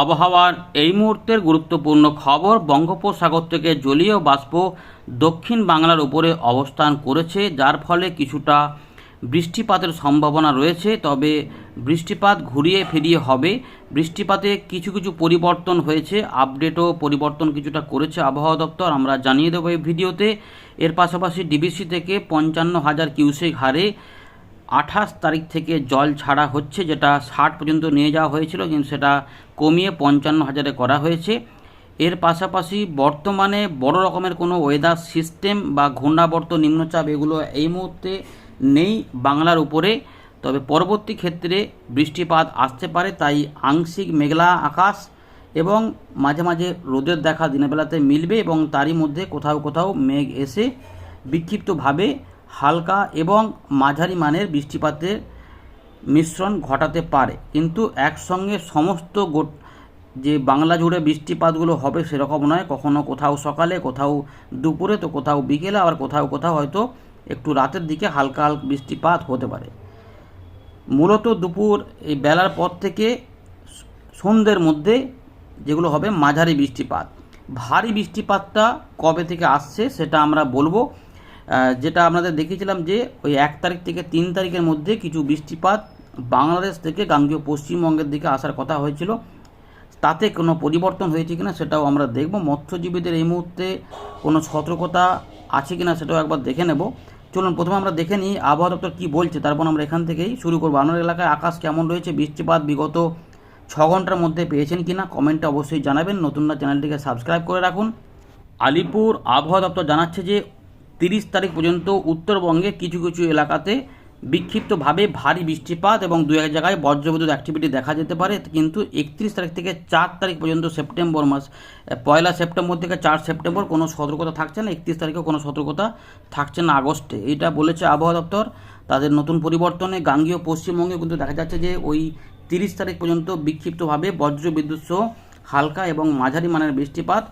আবহাওয়ার এই মুহূর্তের গুরুত্বপূর্ণ খবর বঙ্গোপসাগর থেকে জলীয় বাষ্প দক্ষিণ বাংলার উপরে অবস্থান করেছে, যার ফলে কিছুটা বৃষ্টিপাতের সম্ভাবনা রয়েছে। তবে বৃষ্টিপাত ঘুরিয়ে ফিরিয়ে হবে। বৃষ্টিপাতে কিছু কিছু পরিবর্তন হয়েছে। আপডেটও পরিবর্তন কিছুটা করেছে আবহাওয়া দপ্তর। আমরা জানিয়ে দেবো এই ভিডিওতে। এর পাশাপাশি ডিবিসি থেকে পঞ্চান্ন হাজার কিউসেক হারে আঠাশ তারিখ থেকে জল ছাড়া হচ্ছে, যেটা ষাট পর্যন্ত নিয়ে যাওয়া হয়েছিল, কিন্তু সেটা কমিয়ে পঞ্চান্ন হাজারে করা হয়েছে। এর পাশাপাশি বর্তমানে বড় রকমের কোনো ওয়েদার সিস্টেম বা ঘূর্ণাবর্ত নিম্নচাপ এগুলো এই মুহূর্তে নেই বাংলার উপরে। তবে পরবর্তী ক্ষেত্রে বৃষ্টিপাত আসতে পারে, তাই আংশিক মেঘলা আকাশ এবং মাঝে মাঝে রোদের দেখা দিনের বেলাতে মিলবে এবং তারই মধ্যে কোথাও কোথাও মেঘ এসে বিক্ষিপ্তভাবে হালকা এবং মাঝারি মানের বৃষ্টিপাতের মিশ্রণ ঘটাতে পারে। কিন্তু একসঙ্গে সমস্ত গোট যে বাংলা জুড়ে বৃষ্টিপাতগুলো হবে সেরকম নয়। কখনো কোথাও সকালে, কোথাও দুপুরে, তো কোথাও বিকেলে, আবার কোথাও কোথাও হয়তো একটু রাতের দিকে হালকা হালকা বৃষ্টিপাত হতে পারে। মূলত দুপুর এই বেলার পর থেকে সন্ধ্যের মধ্যে যেগুলো হবে মাঝারি বৃষ্টিপাত। ভারী বৃষ্টিপাতটা কবে থেকে আসছে সেটা আমরা বলব। যেটা আপনাদের দেখিয়েছিলাম যে ওই এক তারিখ থেকে তিন তারিখের মধ্যে কিছু বৃষ্টিপাত বাংলাদেশ থেকে গাঙ্গীয় পশ্চিমবঙ্গের দিকে আসার কথা হয়েছিল। তাতে কোনো পরিবর্তন হয়েছে কিনা সেটাও আমরা দেখব। মৎস্যজীবীদের এই মুহূর্তে কোনো সতর্কতা আছে কিনা সেটাও একবার দেখে নেব। চলুন, প্রথমে আমরা দেখে নিই আবহাওয়া দপ্তর কী বলছে। তারপর আমরা এখান থেকেই শুরু করব। আপনার এলাকায় আকাশ কেমন রয়েছে? বৃষ্টিপাত বিগত ছ ঘণ্টার মধ্যে পেয়েছেন কিনা? কমেন্টে অবশ্যই জানাবেন। নতুন না, চ্যানেলটিকে সাবস্ক্রাইব করে রাখুন। আলিপুর আবহাওয়া দপ্তর জানাচ্ছে যে তিরিশ তারিখ পর্যন্ত উত্তরবঙ্গে কিছু কিছু এলাকাতে বিক্ষিপ্তভাবে ভারী বৃষ্টিপাত এবং দু এক জায়গায় বজ্রবিদ্যুৎ অ্যাক্টিভিটি দেখা যেতে পারে। কিন্তু একত্রিশ তারিখ থেকে চার তারিখ পর্যন্ত সেপ্টেম্বর মাস পয়লা সেপ্টেম্বর থেকে চার সেপ্টেম্বর কোনো সতর্কতা থাকছে না, একত্রিশ তারিখে কোনো সতর্কতা থাকছে না আগস্টে। এটা বলেছে আবহাওয়া দপ্তর। তাদের নতুন পরিবর্তনে গাঙ্গীয় পশ্চিমবঙ্গে কিন্তু দেখা যাচ্ছে যে ওই তিরিশ তারিখ পর্যন্ত বিক্ষিপ্তভাবে বজ্রবিদ্যুৎ সহ হালকা এবং মাঝারি মানের বৃষ্টিপাত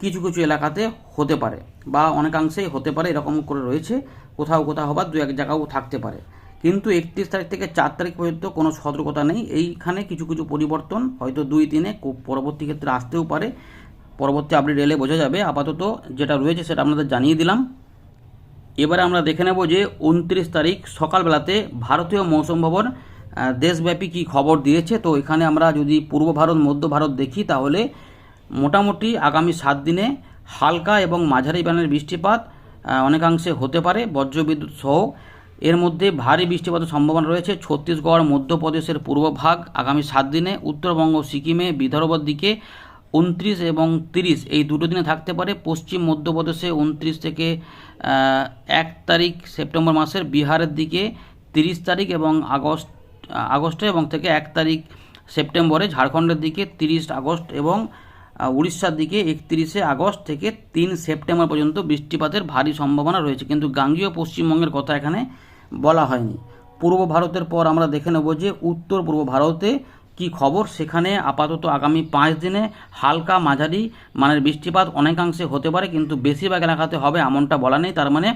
কিছু কিছু এলাকাতে হতে পারে বা অনেকাংশেই হতে পারে, এরকম করে রয়েছে। কোথাও কোথাও হবার দু এক জায়গাও থাকতে পারে। কিন্তু একত্রিশ তারিখ থেকে চার তারিখ পর্যন্ত কোনো সতর্কতা নেই। এইখানে কিছু কিছু পরিবর্তন হয়তো দুই দিনে পরবর্তী ক্ষেত্রে আসতেও পারে। পরবর্তী আপডেট এলে বোঝা যাবে। আপাতত যেটা রয়েছে সেটা আপনাদের জানিয়ে দিলাম। এবারে আমরা দেখে নেব যে উনত্রিশ তারিখ সকালবেলাতে ভারতীয় মৌসুম ভবন দেশব্যাপী কি খবর দিয়েছে। তো এখানে আমরা যদি পূর্ব ভারত, মধ্য ভারত দেখি তাহলে মোটামুটি আগামী সাত দিনে হালকা এবং মাঝারি বানের বৃষ্টিপাত অনেকাংশে হতে পারে বজ্রবিদ্যুৎ সহ। এর মধ্যে ভারী বৃষ্টিপাতের সম্ভাবনা রয়েছে ছত্তিশগড়, মধ্যপ্রদেশের পূর্বভাগ আগামী সাত দিনে উত্তরবঙ্গ, সিকিমে, বিদর্ভর দিকে উনত্রিশ এবং তিরিশ, এই দুটো দিনে থাকতে পারে। পশ্চিম মধ্যপ্রদেশে উনত্রিশ থেকে এক তারিখ সেপ্টেম্বর মাসের, বিহারের দিকে তিরিশ তারিখ এবং আগস্ট আগস্টে এবং থেকে এক তারিখ সেপ্টেম্বরে, ঝাড়খণ্ডের দিকে তিরিশ আগস্ট এবং উড়িষ্যার দিকে একত্রিশে আগস্ট থেকে তিন সেপ্টেম্বর পর্যন্ত বৃষ্টিপাতের ভারী সম্ভাবনা রয়েছে। কিন্তু গাঙ্গীয় পশ্চিমবঙ্গের কথা এখানে বলা হয়নি। পূর্ব ভারতের পর আমরা দেখে নেব যে উত্তর পূর্ব ভারতে কি খবর। সেখানে আপাতত আগামী পাঁচ দিনে হালকা মাঝারি মানের বৃষ্টিপাত অনেকাংশে হতে পারে, কিন্তু বেশিরভাগ এলাকাতে হবে এমনটা বলা নেই। তার মানে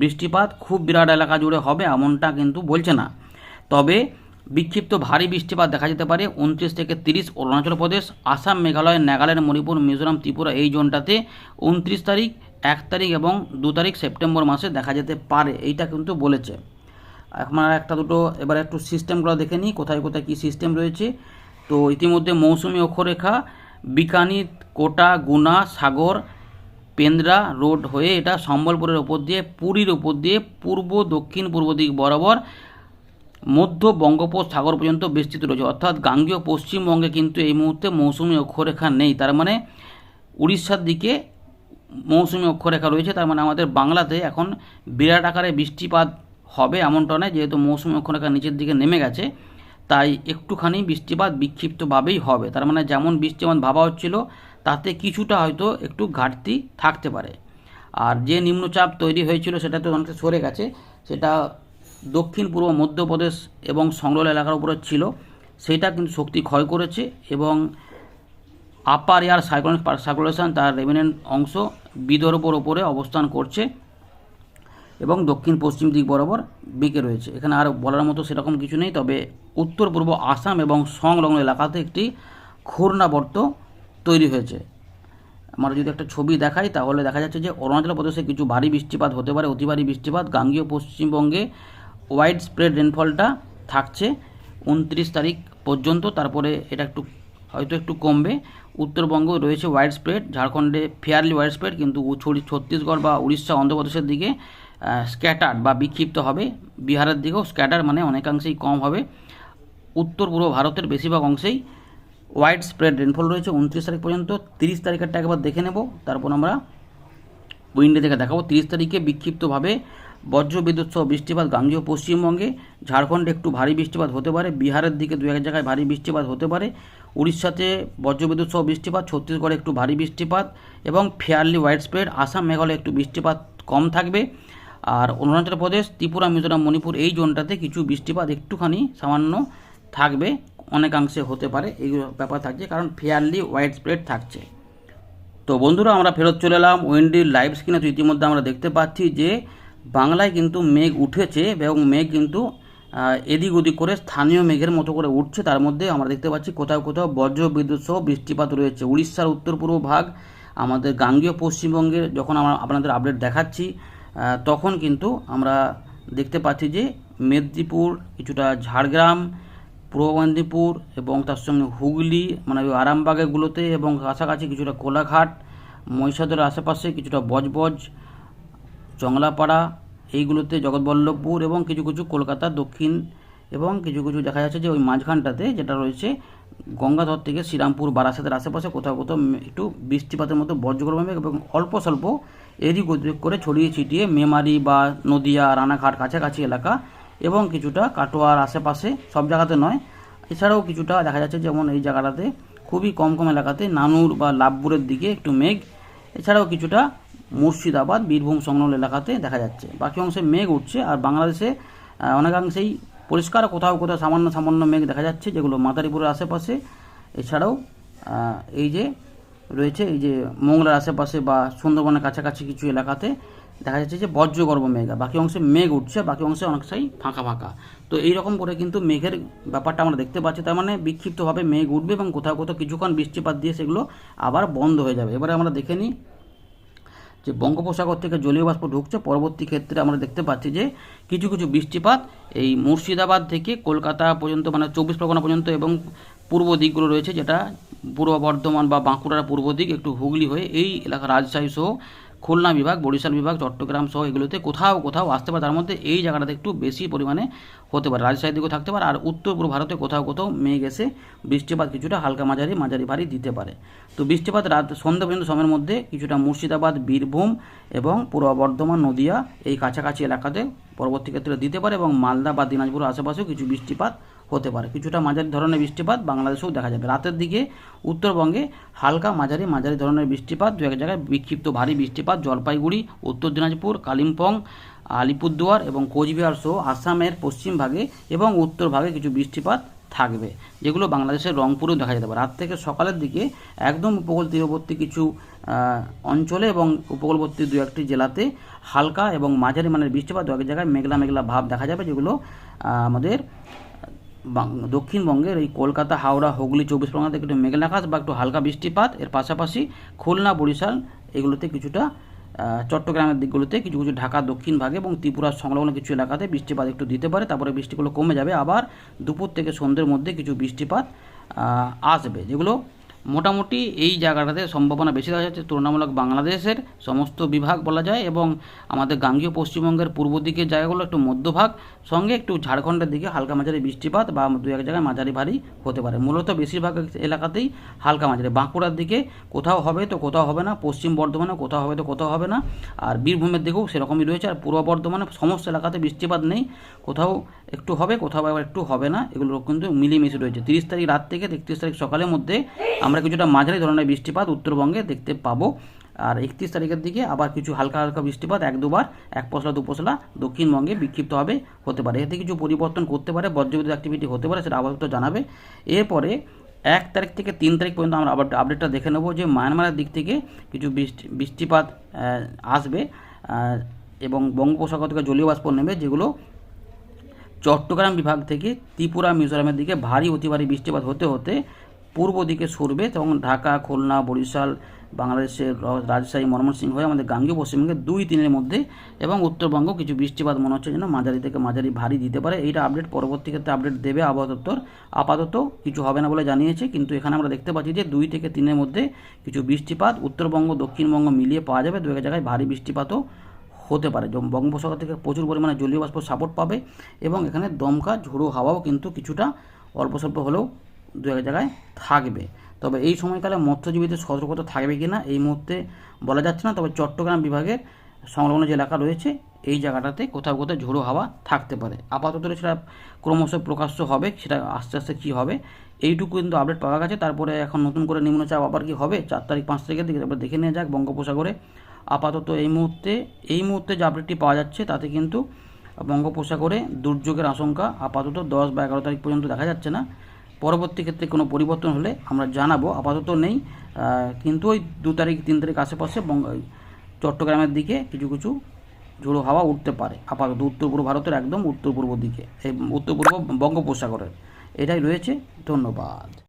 বৃষ্টিপাত খুব বিরাট এলাকা জুড়ে হবে এমনটা কিন্তু বলছে না। তবে বিক্ষিপ্ত ভারী বৃষ্টিপাত দেখা যেতে পারে। উনত্রিশ থেকে তিরিশ অরুণাচল প্রদেশ, আসাম, মেঘালয়, নাগাল্যান্ড, মণিপুর, মিজোরাম, ত্রিপুরা এই জোনটাতে উনত্রিশ তারিখ, এক তারিখ এবং দু তারিখ সেপ্টেম্বর মাসে দেখা যেতে পারে। এইটা কিন্তু বলেছে। আপনারা একটা দুটো, এবার একটু সিস্টেমগুলো দেখে নিই, কোথায় কোথায় কী সিস্টেম রয়েছে। তো ইতিমধ্যে মৌসুমি অক্ষরেখা বিকানিত কোটা, গুনা, সাগর, পেন্দ্রা রোড হয়ে এটা সম্বলপুরের ওপর দিয়ে, পুরীর ওপর দিয়ে পূর্ব, দক্ষিণ, পূর্ব দিক বরাবর মধ্য বঙ্গোপসাগর পর্যন্ত বিস্তৃত রয়েছে। অর্থাৎ গাঙ্গীয় পশ্চিমবঙ্গে কিন্তু এই মুহূর্তে মৌসুমি অক্ষরেখা নেই। তার মানে উড়িষ্যার দিকে মৌসুমি অক্ষরেখা রয়েছে। তার মানে আমাদের বাংলাতে এখন বিরাট আকারে বৃষ্টিপাত হবে এমনটা নয়, যেহেতু মৌসুমি অক্ষরেখা নিচের দিকে নেমে গেছে, তাই একটুখানি বৃষ্টিপাত বিক্ষিপ্তভাবেই হবে। তার মানে যেমন বৃষ্টি বৃষ্টিপাত ভাবা হচ্ছিল, তাতে কিছুটা হয়তো একটু ঘাটতি থাকতে পারে। আর যে নিম্নচাপ তৈরি হয়েছিল সেটা তো অনেকটা সরে গেছে। সেটা দক্ষিণ পূর্ব মধ্যপ্রদেশ এবং সংলগ্ন এলাকার উপরে ছিল। সেটা কিন্তু শক্তি ক্ষয় করেছে এবং আপার এয়ার সাইক্লোনিক সার্কুলেশন তার রেমিনেন্ট অংশ বিদর্ভর ওপরে অবস্থান করছে এবং দক্ষিণ পশ্চিম দিক বরাবর বেঁকে রয়েছে। এখানে আর বলার মতো সেরকম কিছু নেই, তবে উত্তর পূর্ব আসাম এবং সংলগ্ন এলাকাতে একটি ঘূর্ণাবর্ত তৈরি হয়েছে। আমরা যদি একটা ছবি দেখাই, তাহলে দেখা যাচ্ছে যে অরুণাচল প্রদেশে কিছু ভারী বৃষ্টিপাত হতে পারে, অতি ভারী বৃষ্টিপাত। গাঙ্গীয় পশ্চিমবঙ্গে ওয়াইড স্প্রেড রেনফলটা থাকছে উনত্রিশ তারিখ পর্যন্ত, তারপরে এটা একটু, হয়তো একটু কমবে। উত্তরবঙ্গ রয়েছে ওয়াইড স্প্রেড ঝাড়খণ্ডে ফেয়ারলি ওয়াইড স্প্রেড কিন্তু ছত্তিশগড় বা উড়িষ্যা, অন্ধ্রপ্রদেশের দিকে স্ক্যাটার বা বিক্ষিপ্ত হবে। বিহারের দিকেও স্ক্যাটার মানে অনেকাংশেই কম হবে। উত্তর পূর্ব ভারতের বেশিরভাগ অংশেই ওয়াইড স্প্রেড রেনফল রয়েছে উনত্রিশ তারিখ পর্যন্ত। তিরিশ তারিখেরটা একবার দেখে নেব, তারপর আমরা উইন্ডে থেকে দেখাবো। তিরিশ তারিখে বিক্ষিপ্তভাবে বজ্রবিদ্যুৎ সহ বৃষ্টিপাত গাঙ্গীয় পশ্চিমবঙ্গে। ঝাড়খণ্ডে একটু ভারী বৃষ্টিপাত হতে পারে। বিহারের দিকে দু এক জায়গায় ভারী বৃষ্টিপাত হতে পারে। উড়িষ্যাতে বজ্রবিদ্যুৎ সহ বৃষ্টিপাত, ছত্তিশগড়ে একটু ভারী বৃষ্টিপাত এবং fairly wide spread. Assam, Meghalaya একটু বৃষ্টিপাত কম থাকবে। আর অরুণাচল প্রদেশ, ত্রিপুরা, মিজোরাম, মণিপুর এই জোনটাতে কিছু বৃষ্টিপাত একটুখানি সামান্য থাকবে। অনেকাংশে হতে পারে। এই ব্যাপার থাকছে কারণ ফেয়ারলি ওয়াইড স্প্রেড থাকছে। তো বন্ধুরা, আমরা ফেরত চলে এলাম ওয়েন্ডির লাইভ স্ক্রিনে। তো ইতিমধ্যে আমরা দেখতে পাচ্ছি যে বাংলায় কিন্তু মেঘ উঠেছে এবং মেঘ কিন্তু এদিক ওদিক করে স্থানীয় মেঘের মতো করে উঠছে। তার মধ্যে আমরা দেখতে পাচ্ছি কোথাও কোথাও বজ্র বিদ্যুৎ সহ বৃষ্টিপাত রয়েছে। উড়িষ্যার উত্তর পূর্ব ভাগ, আমাদের গাঙ্গীয় পশ্চিমবঙ্গের যখন আমরা আপনাদের আপডেট দেখাচ্ছি তখন কিন্তু আমরা দেখতে পাচ্ছি যে মেদিনীপুর, কিছুটা ঝাড়গ্রাম, পূর্ব মেদিনীপুর এবং তার সঙ্গে হুগলি মানে ওই আরামবাগেরগুলোতে এবং কাছাকাছি কিছুটা কোলাঘাট, মহিষাদলের আশেপাশে কিছুটা বজবজ জংলাপাড়া এইগুলোতে জগৎবল্লভপুর এবং কিছু কিছু কলকাতা, দক্ষিণ এবং কিছু কিছু দেখা যাচ্ছে যে ওই মাঝখানটাতে যেটা রয়েছে গঙ্গাধর থেকে শ্রীরামপুর, বারাসাতের আশেপাশে কোথাও কোথাও একটু বৃষ্টিপাতের মতো বজ্রগর্ভ এবং অল্প স্বল্প এদিক ওদিক করে ছড়িয়ে ছিটিয়ে মেমারি বা নদিয়া, রানাঘাট কাছাকাছি এলাকা এবং কিছুটা কাটোয়ার আশেপাশে সব জায়গাতে নয়। এছাড়াও কিছুটা দেখা যাচ্ছে যেমন এই জায়গাটাতে খুবই কম কম এলাকাতে নানুর বা লাভপুরের দিকে একটু মেঘ। এছাড়াও কিছুটা মুর্শিদাবাদ, বীরভূম সংলগ্ন এলাকাতে দেখা যাচ্ছে। বাকি অংশে মেঘ উঠছে আর বাংলাদেশে অনেকাংশেই পরিষ্কার কোথাও কোথাও সামান্য সামান্য মেঘ দেখা যাচ্ছে, যেগুলো মাদারীপুরের আশেপাশে। এছাড়াও এই যে রয়েছে, এই যে মংলার আশেপাশে বা সুন্দরবনের কাছাকাছি কিছু এলাকাতে দেখা যাচ্ছে যে বজ্রগর্ভ মেঘ। বাকি অংশে মেঘ উঠছে, বাকি অংশে অনেকটাই ফাঁকা ফাঁকা। তো এই রকম করে কিন্তু মেঘের ব্যাপারটা আমরা দেখতে পাচ্ছি। তার মানে বিক্ষিপ্তভাবে মেঘ উঠবে এবং কোথাও কোথাও কিছুক্ষণ বৃষ্টিপাত দিয়ে সেগুলো আবার বন্ধ হয়ে যাবে। এবারে আমরা দেখে নিই যে বঙ্গোপসাগর থেকে জলীয় বাষ্প ঢুকছে, পরবর্তী ক্ষেত্রে আমরা দেখতে পাচ্ছি যে কিছু কিছু বৃষ্টিপাত এই মুর্শিদাবাদ থেকে কলকাতা পর্যন্ত মানে চব্বিশ পরগনা পর্যন্ত এবং পূর্ব দিকগুলো রয়েছে, যেটা পূর্ব বর্ধমান বা বাঁকুড়ার পূর্ব দিক একটু হুগলি হয়ে এই এলাকা রাজশাহী সহ খুলনা বিভাগ, বরিশাল বিভাগ, চট্টগ্রাম সহ এগুলোতে কোথাও কোথাও আসতে পারে। তার মধ্যে এই জায়গাটাতে একটু বেশি পরিমাণে হতে পারে। রাজশাহীর দিকেও থাকতে পারে আর উত্তর পূর্ব ভারতে কোথাও কোথাও মেঘ এসে বৃষ্টিপাত কিছুটা হালকা মাঝারি মাঝারি ভারী দিতে পারে। তো বৃষ্টিপাত রাত সন্ধ্যা পর্যন্ত সময়ের মধ্যে কিছুটা মুর্শিদাবাদ, বীরভূম এবং পূর্ব বর্ধমান, নদিয়া এই কাছাকাছি এলাকাতে পরবর্তী ক্ষেত্রে দিতে পারে এবং মালদা বা দিনাজপুর আশেপাশেও কিছু বৃষ্টিপাত হতে পারে। কিছুটা মাঝারি ধরনের বৃষ্টিপাত বাংলাদেশেও দেখা যাবে। রাতের দিকে উত্তরবঙ্গে হালকা মাঝারি মাঝারি ধরনের বৃষ্টিপাত। দু এক জায়গায় বিক্ষিপ্ত ভারী বৃষ্টিপাত। জলপাইগুড়ি, উত্তর দিনাজপুর, কালিম্পং, আলিপুরদুয়ার এবং কোচবিহার সহ আসামের পশ্চিম ভাগে এবং উত্তর ভাগে কিছু বৃষ্টিপাত থাকবে, যেগুলো বাংলাদেশের রংপুরেও দেখা যেতে পারে। রাত থেকে সকালের দিকে একদম উপকূল তীরবর্তী কিছু অঞ্চলে এবং উপকূলবর্তী দু একটি জেলাতে হালকা এবং মাঝারি মানের বৃষ্টিপাত। দু এক জায়গায় মেঘলা মেঘলা ভাব দেখা যাবে, যেগুলো আমাদের দক্ষিণবঙ্গের এই কলকাতা, হাওড়া, হুগলি, চব্বিশ পরগনাতে একটু মেঘলা আকাশ বা একটু হালকা বৃষ্টিপাত। এর পাশাপাশি খুলনা, বরিশাল এগুলোতে কিছুটা চট্টগ্রামের দিকগুলোতে কিছু কিছু ঢাকা দক্ষিণ ভাগে এবং ত্রিপুরার সংলগ্ন কিছু এলাকাতে বৃষ্টিপাত একটু দিতে পারে। তারপরে বৃষ্টিগুলো কমে যাবে। আবার দুপুর থেকে সন্ধ্যের মধ্যে কিছু বৃষ্টিপাত আসবে। যেগুলো মোটামুটি এই জায়গাটাতে সম্ভাবনা বেশি দেখা যাচ্ছে। তুলনামূলক বাংলাদেশের সমস্ত বিভাগ বলা যায় এবং আমাদের গাঙ্গীয় পশ্চিমবঙ্গের পূর্ব দিকের জায়গাগুলো একটু মধ্যভাগ, সঙ্গে একটু ঝাড়খণ্ডের দিকে হালকা মাঝারি বৃষ্টিপাত বা দু এক জায়গায় মাঝারি ভারী হতে পারে। মূলত বেশিরভাগ এলাকাতেই হালকা মাঝারি। বাঁকুড়ার দিকে কোথাও হবে তো কোথাও হবে না, পশ্চিম বর্ধমানে কোথাও হবে তো কোথাও হবে না, আর বীরভূমের দিকেও সেরকমই রয়েছে। আর পূর্ব বর্ধমানে সমস্ত এলাকাতে বৃষ্টিপাত নেই, কোথাও একটু হবে, কোথাও আবার একটু হবে না, এগুলো কিন্তু মিলিয়ে রয়েছে। তিরিশ তারিখ রাত থেকে একত্রিশ তারিখ সকালের মধ্যে আমরা কিছুটা মাঝারি ধরনের বৃষ্টিপাত উত্তরবঙ্গে দেখতে পাবো। আর একত্রিশ তারিখের দিকে আবার কিছু হালকা হালকা বৃষ্টিপাত, এক দুবার, এক পশলা, দু পশলা দক্ষিণবঙ্গে বিক্ষিপ্তভাবে হতে পারে। এতে কিছু পরিবর্তন করতে পারে, বজ্রবিদ্যুৎ অ্যাক্টিভিটি হতে পারে, সেটা আপাতত জানাবে। এরপরে এক তারিখ থেকে তিন তারিখ পর্যন্ত আমরা আবার আপডেটটা দেখে নেব যে মায়ানমারের দিক থেকে কিছু বৃষ্টি বৃষ্টিপাত আসবে এবং বঙ্গোপসাগর থেকে জলীয় বাষ্প নেবে, যেগুলো চট্টগ্রাম বিভাগ থেকে ত্রিপুরা, মিজোরামের দিকে ভারী অতি ভারী বৃষ্টিপাত হতে হতে পূর্ব দিকে সরবে এবং ঢাকা, খুলনা, বরিশাল, বাংলাদেশের রাজশাহী, ময়মনসিংহ হয়ে আমাদের গাঙ্গীয় পশ্চিমবঙ্গে দুই তিনের মধ্যে এবং উত্তরবঙ্গ কিছু বৃষ্টিপাত মনে হচ্ছে যেন মাঝারি থেকে মাঝারি ভারী দিতে পারে। এইটা আপডেট পরবর্তী ক্ষেত্রে আপডেট দেবে আবহাওয়া দপ্তর। আপাতত কিছু হবে না বলে জানিয়েছে, কিন্তু এখানে আমরা দেখতে পাচ্ছি যে দুই থেকে তিনের মধ্যে কিছু বৃষ্টিপাত উত্তরবঙ্গ, দক্ষিণবঙ্গ মিলিয়ে পাওয়া যাবে। দু এক জায়গায় ভারী বৃষ্টিপাতও হতে পারে। বঙ্গোপসাগর থেকে প্রচুর পরিমাণে জলীয় বাষ্প সাপোর্ট পাবে এবং এখানে দমকা, ঝোড়ো হাওয়াও কিন্তু কিছুটা অল্প স্বল্প হলেও দু এক জায়গায় থাকবে। তবে এই সময়কালে মৎস্যজীবীদের সতর্কতা থাকবে কি না এই মুহূর্তে বলা যাচ্ছে না। তবে চট্টগ্রাম বিভাগের সংলগ্ন যে এলাকা রয়েছে, এই জায়গাটাতে কোথাও কোথাও ঝোড়ো হাওয়া থাকতে পারে। আপাতত সেটা ক্রমশ প্রকাশ্য হবে, সেটা আস্তে আস্তে কী হবে, এইটুকু কিন্তু আপডেট পাওয়া গেছে। তারপরে এখন নতুন করে নিম্নচাপ আবার কি হবে? চার তারিখ, পাঁচ তারিখের দিকে তারপরে দেখে নেওয়া যাক। বঙ্গোপসাগরে আপাতত এই মুহূর্তে এই মুহূর্তে যে আপডেটটি পাওয়া যাচ্ছে তাতে কিন্তু বঙ্গোপসাগরে দুর্যোগের আশঙ্কা আপাতত দশ বা এগারো তারিখ পর্যন্ত দেখা যাচ্ছে না। পরবর্তী ক্ষেত্রে কোনো পরিবর্তন হলে আমরা জানাব, আপাতত নেই। কিন্তু ওই দু তারিখ, তিন তারিখ আশেপাশে বঙ্গ, চট্টগ্রামের দিকে কিছু কিছু ঝোড়ো হাওয়া উঠতে পারে। আপাতত উত্তর পূর্ব ভারতের একদম উত্তর পূর্ব দিকে, এই উত্তর পূর্ব বঙ্গোপসাগরের। এটাই রয়েছে। ধন্যবাদ।